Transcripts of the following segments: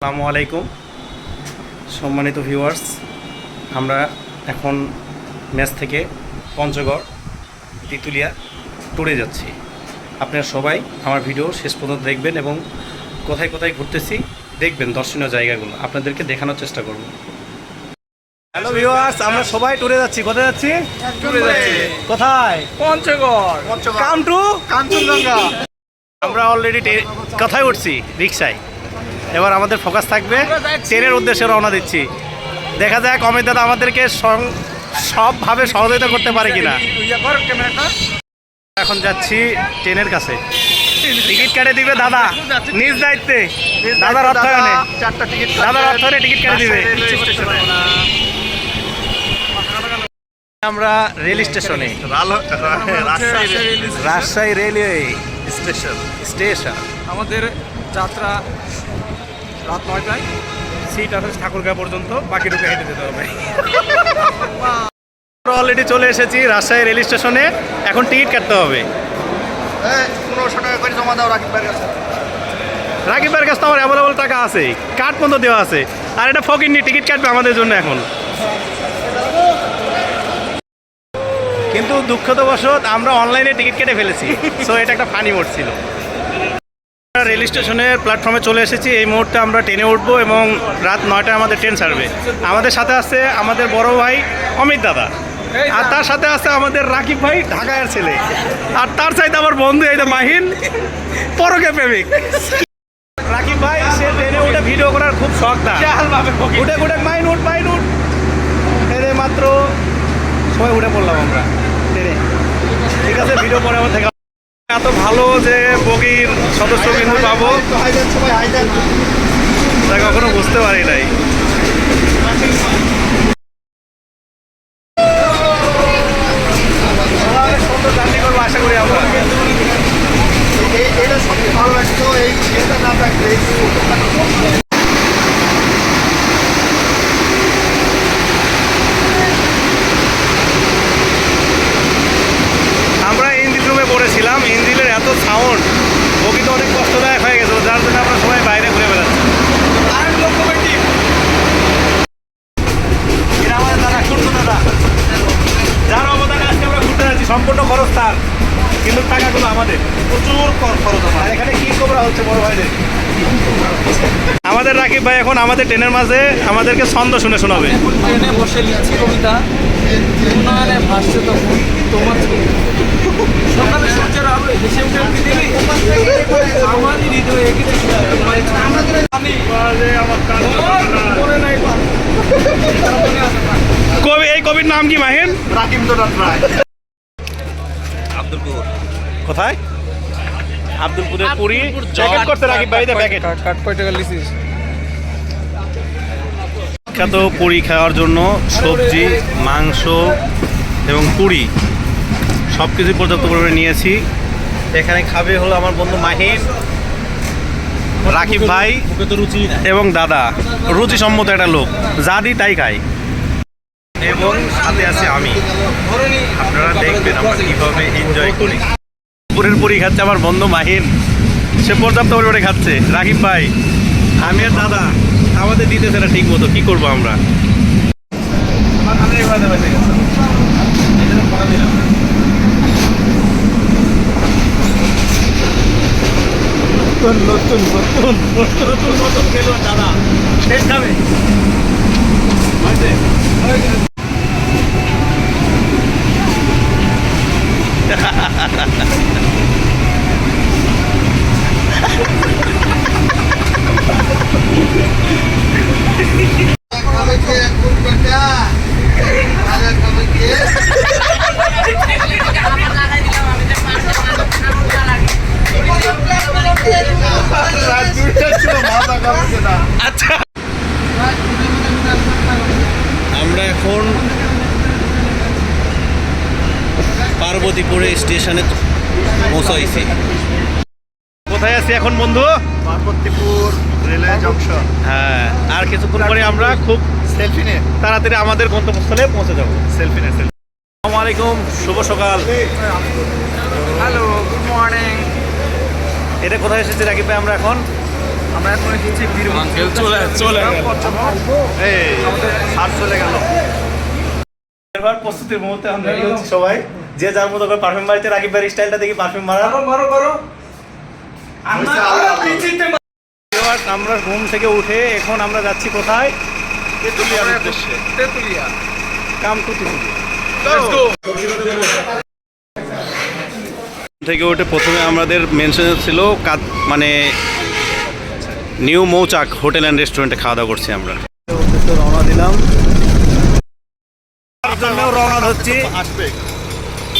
আসসালামু আলাইকুম। সম্মানিত ভিউয়ার্স আমরা এখন ম্যাচ থেকে পঞ্চগড় তিতুলিয়া টুরে যাচ্ছি। আপনারা সবাই আমার ভিডিও শেষ পর্যন্ত দেখবেন এবং কোথায় কোথায় ঘুরতেছি দেখবেন দর্শনীয় জায়গাগুলো। আপনাদেরকে দেখানোর চেষ্টা করব। হ্যালো ভিউয়ার্স আমরা সবাই ট্যুরে যাচ্ছি। কোথায় যাচ্ছি? যাচ্ছি। কোথায়? পঞ্চগড়। কাম টু কাঞ্চনজঙ্ঘা আমরা অলরেডি কথায় উঠছি রিক্সায়। এবার আমাদের ফোকাস থাকবে ট্রেনের উদ্দেশ্যে রওনা দিচ্ছি। দেখা যাক অমিত দাদা আমাদেরকে সবভাবে সহযোগিতা করতে পারে কিনা। এখন যাচ্ছি ট্রেনের কাছে। টিকিট কাটে দিবে দাদা নিজ দায়িত্বে। দাদার অর্থায়নে। চারটা টিকিট দাদার অর্থায়নে টিকিট কেটে দিবে। আমরা রেল স্টেশনে। Rajshahi railway station. স্টেশন। আমাদের যাত্রা রাত নয়টায় সিট আছে ঠাকুরগাঁ পর্যন্ত বাকিটুকু হেঁটে যেতে হবে। অলরেডি চলে এসেছি রাজশাহী রেল স্টেশনে এখন টিকিট কাটতে হবে। পনেরোশো টাকা করে জমা দাও রাকিব কাছে। রাকিবের কাছে তো আমার অ্যাভেলেবল টাকা আছে কার্ড পর্যন্ত দেওয়া আছে। আর এটা ফকির নিয়ে টিকিট কাটবে আমাদের জন্য এখন। কিন্তু দুঃখতবশত আমরা অনলাইনে টিকিট কেটে ফেলেছি সো এটা একটা ফানি মোড ছিল। রেল স্টেশনের প্ল্যাটফর্মে চলে এসেছি। এই মুহূর্তে আমরা ট্রেনে উঠবো এবং রাত নয়টায় আমাদের ট্রেন ছাড়বে। আমাদের সাথে আছে আমাদের বড় ভাই অমিত দাদা। আর তার সাথে আছে আমাদের রাকিব ভাই ঢাকায়ের ছেলে। আর তার চাইতে আমার বন্ধু এই মাহিন পরকে প্রেমিক। রাকিব ভাই সে ট্রেনে উঠে ভিডিও করার খুব শখ তার। উঠে উঠে মাইন উঠ মাইন উঠ। ট্রেনে মাত্র সবাই উঠে পড়লাম আমরা। ট্রেনে। ঠিক আছে ভিডিও পরে আমার দেখা এত ভালো যে বগির সদস্য কিন্তু পাবো। তা কখনো বুঝতে পারি নাই সুন্দর জার্নি করব আশা করি আমরা এটা সবচেয়ে ভালো লাগতো এই এটা না থাকলে এই আমরা ইঞ্জিন রুমে পড়েছিলাম ইঞ্জিনের এত সাউন্ড বগি তো অনেক কষ্টদায়ক হয়ে গেছিল যার জন্য আমরা সবাই বাইরে ঘুরে বেড়াচ্ছি। যার অবদানে আজকে আমরা ঘুরতে যাচ্ছি সম্পূর্ণ খরচ তার কিন্তু টাকাগুলো আমাদের। প্রচুর কর- খরচ আমার এখানে কি কবরা হচ্ছে বড় ভাইদের? আমাদের রাকিব ভাই এখন আমাদের ট্রেনের মাঝে আমাদেরকে ছন্দ শুনে শোনাবে ট্রেনে বসে লিখছি কবিতা উন্নয়নে ভাসছে তখন তোমার সকালে সূর্যের আলো হেসে উঠে পৃথিবী আমার হৃদয়ে এঁকেছে আমি মনে নাই পার। মনে আছে পার। কবি এই কবির নাম কি মাহিন রাকিবদ্রনাথ রায় কোথায় আব্দুলপুরের পুরি প্যাকেট করতে রাকিব ভাই প্যাকেট কাট কাট কয় টাকা লিখিস বিখ্যাত পুরি খাওয়ার জন্য সবজি মাংস এবং পুরি সব কিছু পর্যাপ্ত পরিমাণে নিয়েছি। এখানে খাবে হলো আমার বন্ধু মাহিন রাকিব ভাই এবং দাদা। রুচি সম্মত একটা লোক যা দিই তাই খাই এবং সাথে আছে আমি। আপনারা দেখবেন আমরা কীভাবে এনজয় করি। পুরের পুরি খাচ্ছে আমার বন্ধু মাহিন সে পর্যাপ্ত পরিমাণে খাচ্ছে। রাকিব ভাই আমি আর দাদা আমাদের দিতেছে না ঠিক মতো কি করব আমরা? খেলো দাদা শেষ খাবে আমরা এখন পার্বতীপুরে স্টেশনে পৌঁছাইছি। কোথায় আছি এখন বন্ধু? Parbatipur railway junction. হ্যাঁ আর কিছুক্ষণ পরে আমরা খুব সেলফি নে তাড়াতাড়ি আমাদের গন্তব্যস্থলে পৌঁছে যাব। সেলফি নে সেলফি আসসালামু আলাইকুম শুভ সকাল। হ্যালো গুড মর্নিং এটা কোথায় এসেছি রাকিব ভাই আমরা এখন? আমরা এখন এসেছি বীরগঞ্জ চলে চলে এই আর চলে গেল। এবার প্রস্তুতির মুহূর্তে আমরা সবাই। যে যার মতো করে পারফিউম বাড়িতে রাকিব ভাইয়ের স্টাইলটা দেখি পারফিউম মারা মারো মারো মারো। এবার আমরা ঘুম থেকে উঠে এখন আমরা যাচ্ছি কোথায়? তেতুলিয়ার উদ্দেশ্যে। তেতুলিয়া। কাম টু তেতুলিয়া থেকে উঠে প্রথমে আমাদের মেনশন ছিল কাত মানে নিউ মৌচাক হোটেল অ্যান্ড রেস্টুরেন্টে খাওয়া দাওয়া করছি আমরা। রওনা দিলাম। রওনা হচ্ছি। আসবে।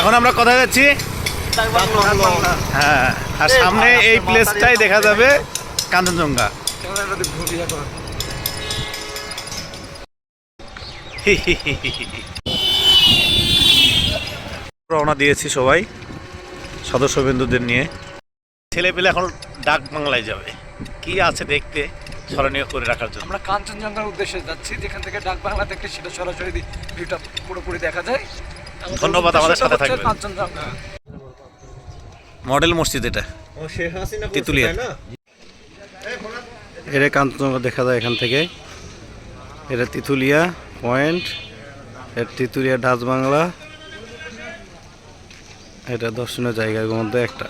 এখন আমরা কোথায় যাচ্ছি? হ্যাঁ আর সামনে এই প্লেসটাই দেখা যাবে কাঞ্চনজঙ্ঘা। রওনা দিয়েছি সবাই সদস্যবৃন্দুদের নিয়ে। ছেলে পেলে এখন ডাক বাংলায় যাবে। কি আছে দেখতে স্মরণীয় করে রাখার জন্য। আমরা কাঞ্চনজঙ্ঘার উদ্দেশ্যে যাচ্ছি যেখান থেকে ডাক বাংলা থেকে সেটা সরাসরি ভিউটা পুরোপুরি দেখা যায়। ধন্যবাদ, আমাদের সাথে থাকবেন। কাঞ্চনজঙ্ঘা। মডেল মসজিদ এটা। তেঁতুলিয়া। এটা কাঞ্চনজঙ্ঘা দেখা যায় এখান থেকে। এটা তিতুলিয়া পয়েন্ট এটা তিতুলিয়া ডাচ বাংলা এটা দর্শনীয় জায়গার মধ্যে একটা।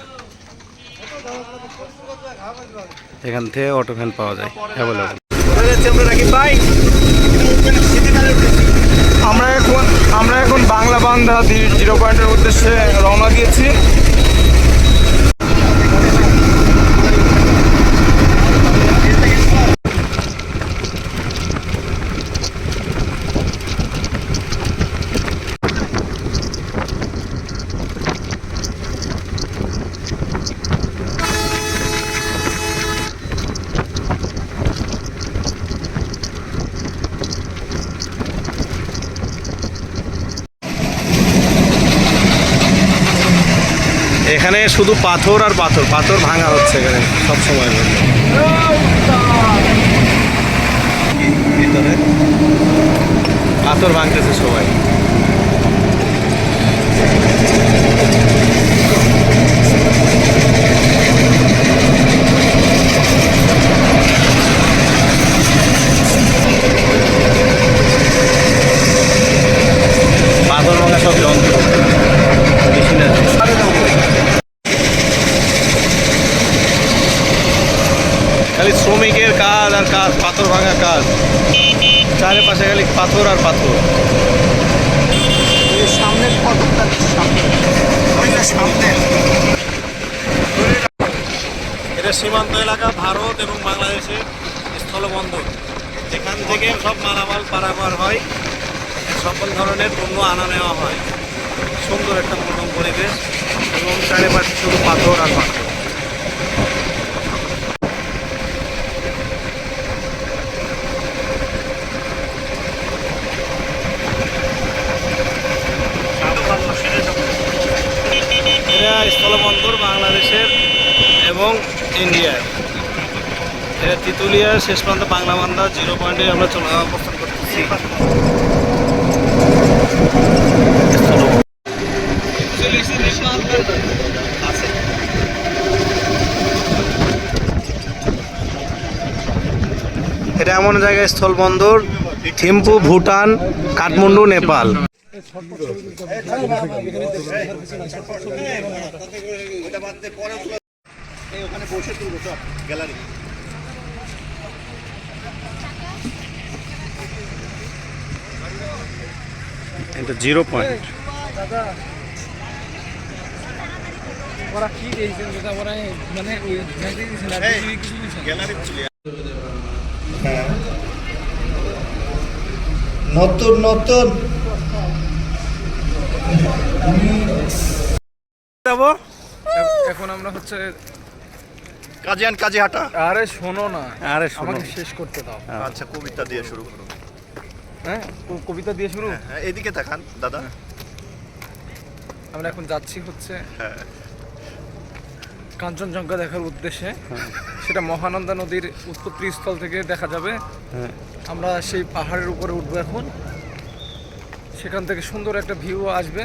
এখান থেকে অটো ভ্যান পাওয়া যায় অ্যাভেলেবল আমরা এখন আমরা এখন বাংলা বান্ধা জিরো পয়েন্টের উদ্দেশ্যে রওনা দিয়েছি এখানে শুধু পাথর আর পাথর। পাথর ভাঙা হচ্ছে এখানে সব সময় ভিতরে পাথর ভাঙতেছে সবাই। পাথর ভাঙা সব যন্ত্র। মেশিনারি খালি শ্রমিকের কাজ পাথর ভাঙা কাজ। চারিপাশে খালি পাথর আর পাথর। সামনে সামনে। এটা সীমান্ত এলাকা ভারত এবং বাংলাদেশের স্থলবন্দর। এখান থেকে সব মালামাল পারাপার হয়। সকল ধরনের পণ্য আনা নেওয়া হয়। সুন্দর একটা মনোরম পরিবেশ এবং চারিপাশে শুধু পাথর আর পাথর এটা স্থলবন্দর বাংলাদেশের এবং ইন্ডিয়ার। এটা তিতুলিয়ার শেষ প্রান্ত বাংলা বান্দা, জিরো পয়েন্টে আমরা চলে অবস্থান করতেছি। এটা এমন জায়গায় স্থলবন্দর, থিম্পু, ভুটান, কাঠমান্ডু, নেপাল। Zero point. ওরা কি দিয়েছেন ওরা মানে ওই ভেঙে দিয়েছেন আর এই, কিছুই কিছু দিয়েছেন গ্যালারি চলে নতুন নতুন যাব? এখন আমরা হচ্ছে কাজিয়ান কাজিহাটা। আরে শোনো না। আরে শোনো। আমাকে শেষ করতে দাও। আচ্ছা কবিতা দিয়ে শুরু করুন হ্যাঁ কবিতা দিয়ে শুরু? হ্যাঁ এদিকে তাকান দাদা। আমরা এখন যাচ্ছি হচ্ছে হ্যাঁ। কাঞ্চনজঙ্ঘা দেখার উদ্দেশ্যে। সেটা মহানন্দা নদীর উৎপত্তি স্থল থেকে দেখা যাবে। হ্যাঁ। আমরা সেই পাহাড়ের উপরে উঠবো এখন। সেখান থেকে সুন্দর একটা ভিউ আসবে।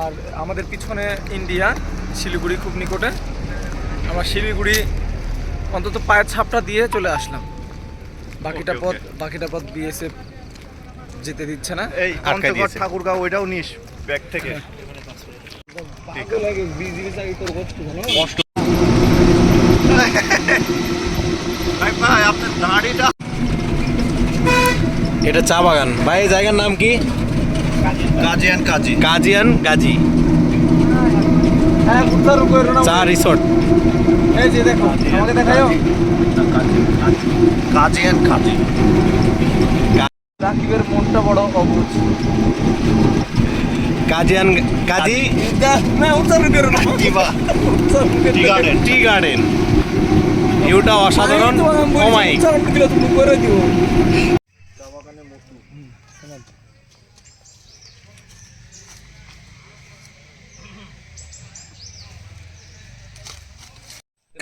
আর আমাদের পিছনে ইন্ডিয়া শিলিগুড়ি খুব নিকটে। আমরা শিলিগুড়ি অন্তত পায়ের ছাপটা দিয়ে চলে আসলাম। বাকিটা পথ বাকিটা পথ বিএসএফ যেতে দিচ্ছে না। এই। ঠাকুরগাঁও ওইটাও নিস ব্যাগ থেকে। কষ্ট। ভাই ভাই আপনার দাড়িটা এটা চা বাগান। ভাই এই জায়গার নাম কি? কাজী। কাজিয়ান গাজী হ্যাঁ চা রিসোর্ট এই যে দেখো আমাকে দেখাও কাজী অ্যান্ড কাজী। রাকিবের মনটা বড় অবুঝ কাজিয়ান গাজী না উত্তর করো না কি বা টি গার্ডেন। Tea garden. ভিউটা অসাধারণ। অমায়িক উচ্চারণ দিলে তুমি করে দিও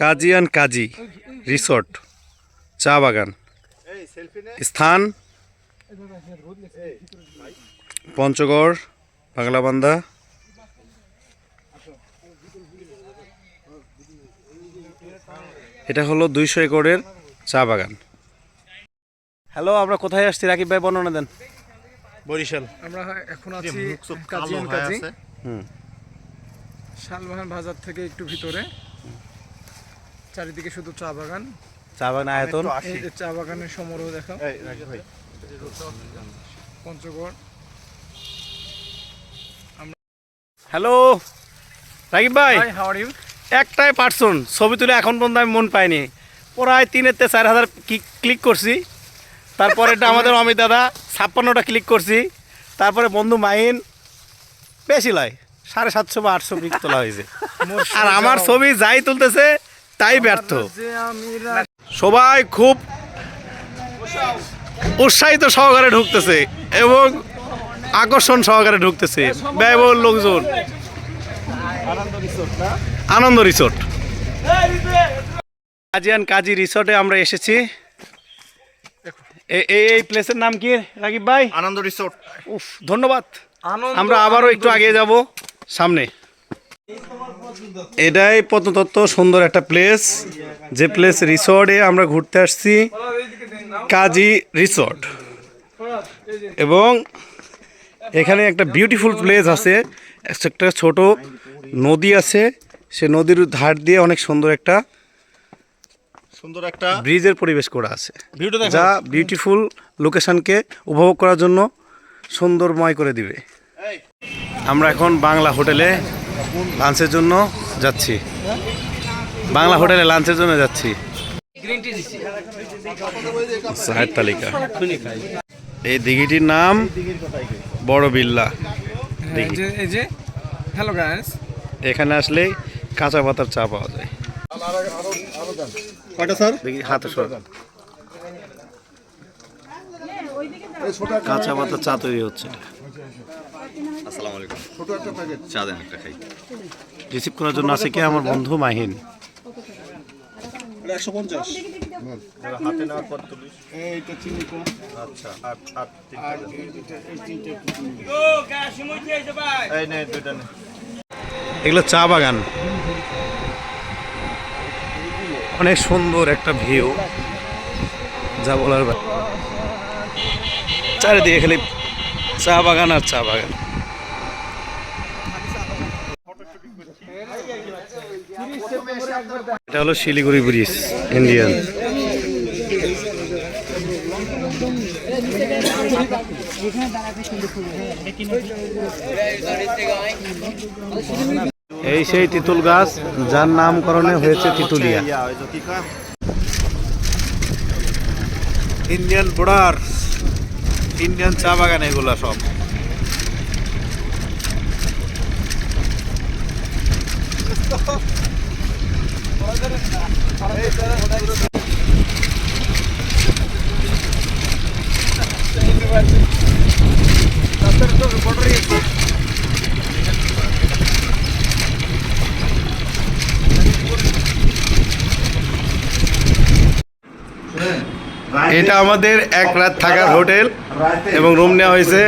কাজিয়ান কাজী রিসোর্ট চা বাগান। স্থান পঞ্চগড় বাংলাবান্ধা। এটা হলো দুইশো একরের চা বাগান। হ্যালো আমরা কোথায় আসছি? রাকিব ভাই বর্ণনা দেন। বরিশাল। আমরা এখন আছি কাজিয়ান কাজী। হুম। শালবাহান বাজার থেকে একটু ভিতরে। চারিদিকে শুধু চা বাগান। চা বাগান আয়তন? চা বাগানের সমারোহ দেখো এই রাকিব ভাই। পঞ্চগড়। হ্যালো রাকিব ভাই। আর ইউ একটাই পার্সন ছবি তুলে এখন পর্যন্ত আমি মন পাইনি। প্রায় তিনের তে চার হাজার ক্লিক করছি। তারপরে এটা আমাদের অমিত দাদা ছাপ্পান্নটা ক্লিক করছি। তারপরে বন্ধু মাইন বেশি লয় সাড়ে সাতশো বা আটশো ক্লিক তোলা হয়েছে। আর আমার ছবি যাই তুলতেছে তাই ব্যর্থ। সবাই খুব উৎসাহিত সহকারে ঢুকতেছে এবং আকর্ষণ সহকারে ঢুকতেছে। ব্যয়বহুল লোকজন। আনন্দ রিসোর্ট। কাজিয়ান কাজী রিসোর্টে আমরা এসেছি। এই প্লেসের নাম কি রাকিব ভাই? আনন্দ রিসোর্ট। উফ ধন্যবাদ। আমরা আবারও একটু আগে যাব সামনে। এটাই প্রত্নতত্ত্ব সুন্দর একটা প্লেস যে প্লেস রিসর্টে আমরা ঘুরতে আসছি কাজী রিসর্ট এবং এখানে একটা বিউটিফুল প্লেস আছে। একটা ছোট নদী আছে। সে নদীর ধার দিয়ে অনেক সুন্দর একটা সুন্দর একটা ব্রিজের পরিবেশ করা আছে। যা বিউটিফুল লোকেশনকে উপভোগ করার জন্য সুন্দরময় করে দিবে। আমরা এখন বাংলা হোটেলে লাঞ্চের জন্য যাচ্ছি। বাংলা হোটেলে লাঞ্চের জন্য যাচ্ছি। গ্রিন টি দিছি চায়ের তালিকা। এই দিঘিটির নাম বড় বিল্লা হ্যালো গাইস এখানে আসলেই কাঁচা পাতার চা পাওয়া যায়। কয়টা স্যার? হাতে সর। কাঁচা পাতার চা তৈরি হচ্ছে। আসসালামু আলাইকুম। ছোট একটা প্যাকেট চা দেন একটা খাই। রিসিভ করার জন্য আছে কি? আমার বন্ধু মাহিন। একশো পঞ্চাশ। হাতে নেওয়ার পর তুলিস এইটা চিনি কম আচ্ছা আট আট এই নে দুইটা নে। এগুলো চা বাগান। অনেক সুন্দর একটা ভিউ। যা বলার চারিদিকে খালি চা বাগান আর চা বাগান। এটা হলো শিলিগুড়ি ব্রিজ, ইন্ডিয়ান এই সেই তিতুল গাছ, যার নামকরণে হয়েছে তিতুলিয়া? ইন্ডিয়ান বর্ডার ইন্ডিয়ান চা বাগান এগুলা সব এটা আমাদের এক রাত থাকার হোটেল এবং রুম নেওয়া হয়েছে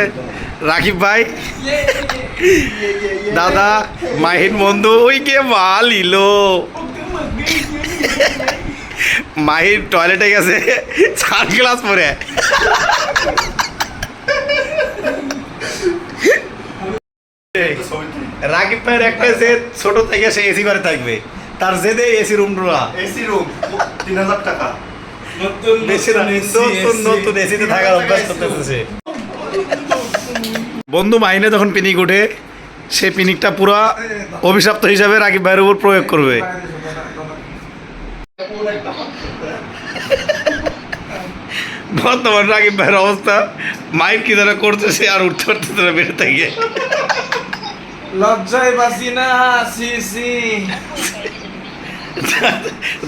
রাকিব ভাই, দাদা, মাহিন বন্ধু, ওই কে মাল ইলো? মাহির টয়লেটে গেছে চার গ্লাস পরে। রাকিব ভাইয়ের একটা যে ছোট থেকে সে এসি ঘরে থাকবে তার জেদে এসি রুম ডোলা এসি রুম তিন হাজার টাকা। নতুন এসিতে থাকার অভ্যাস করতেছে বন্ধু মাইনে যখন পিনিক উঠে সে পিনিকটা পুরো অভিশপ্ত হিসাবে রাকিব ভাইয়ের উপর প্রয়োগ করবে। বর্তমান রাকিব ভাইয়ের অবস্থা মাইক কি যেন করতেছে আর উঠতে পারতেছে না বেড়ে থেকে লজ্জায় বাসি না সি সি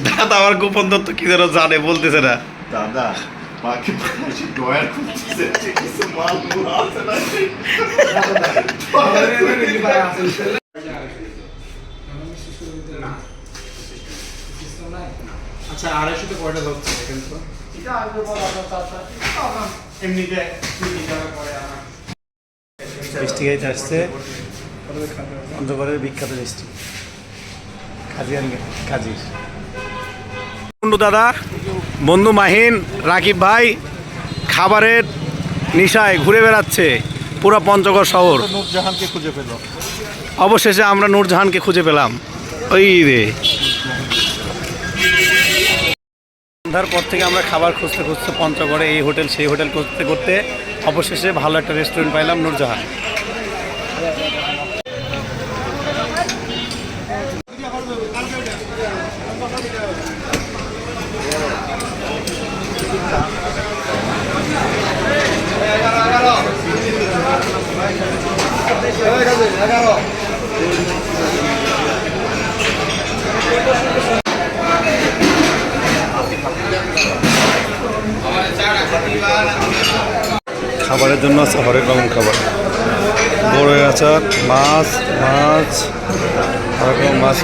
দাদা আমার গোপন তত্ত্ব কি যেন জানে বলতেছে না দাদা মাকে পাশে ডয়ার খুঁজছে কিছু মাল মুল আছে না আচ্ছা আড়াইশোতে কয়টা হচ্ছে দেখেন তো? এমনিতে মিষ্টি খাইতে আসছে। পঞ্চগড়ের বিখ্যাত মিষ্টি কাজী কাজী বন্ধু দাদা বন্ধু মাহিন রাকিব ভাই খাবারের নিশায় ঘুরে বেড়াচ্ছে পুরো পঞ্চগড় শহর। নূরজাহানকে খুঁজে পেল। অবশেষে আমরা নূরজাহানকে খুঁজে পেলাম। ওই রে। সন্ধ্যার পর থেকে আমরা খাবার খুঁজতে খুঁজতে পঞ্চগড়ে এই হোটেল, সেই হোটেল করতে করতে অবশেষে ভালো একটা রেস্টুরেন্ট পাইলাম নূরজাহান খাবারের জন্য আছে হরেক রকম খাবার। বড় আচার মাছ মাছ, হরেক রকম মাছ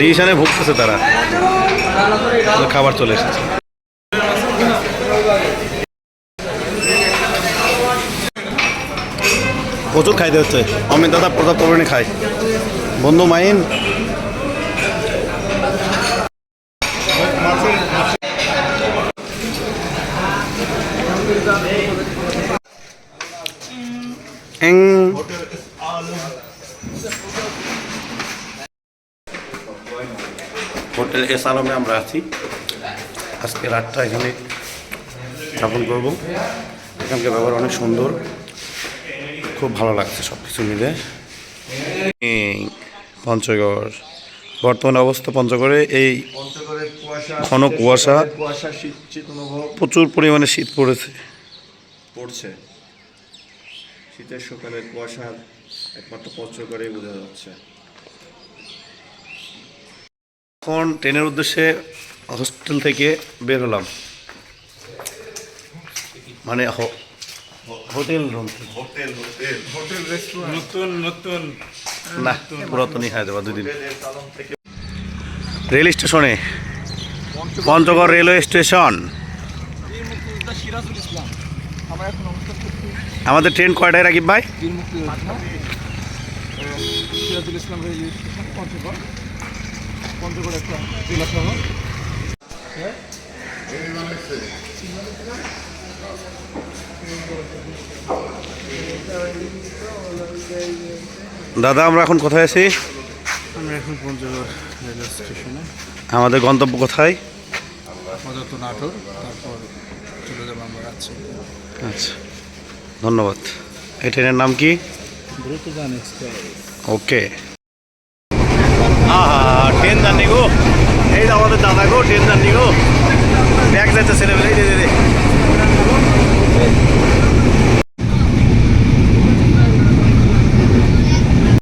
ডিশানে ভুগতেছে তারা। খাবার চলে এসেছে। প্রচুর খাইতে হচ্ছে। অমিত দাদা পর্যাপ্ত পরিমাণে খায়। বন্ধু মাইন। এং। হোটেল এস আলমে আমরা আছি। আজকে রাতটা এখানে স্থাপন করব। এখানকার ব্যবহার অনেক সুন্দর। খুব ভালো লাগছে সব কিছু মিলে পঞ্চগড়। বর্তমান অবস্থা পঞ্চগড়ে এই কুয়াশা ঘন কুয়াশা কুয়াশা শীত শীত প্রচুর পরিমাণে শীত পড়েছে। পড়ছে। শীতের সকালের কুয়াশার একমাত্র পঞ্চগড়েই বোঝা যাচ্ছে। এখন ট্রেনের উদ্দেশ্যে হোস্টেল থেকে বের হলাম। মানে হ- hotel room hotel hotel. Hotel restaurant. নতুন নতুন। না পুরাতনই দুদিন। রেল স্টেশনে পঞ্চগড় রেলওয়ে স্টেশন। আমাদের ট্রেন কয়টায় রাকিব ভাই? পঞ্চগড়। দাদা আমরা এখন কোথায় আছি? আমরা এখন পঞ্চগড় রেলওয়ে স্টেশনে। আমাদের গন্তব্য কোথায়? পদার্থ নাটোর তারপর চলে যাব আমরা রাজশাহী আচ্ছা ধন্যবাদ। এই ট্রেনের নাম কি? এক্সপ্রেস। ওকে। ট্রেন জানি গো। এই আমাদের দাদা গো ট্রেন জানি গো।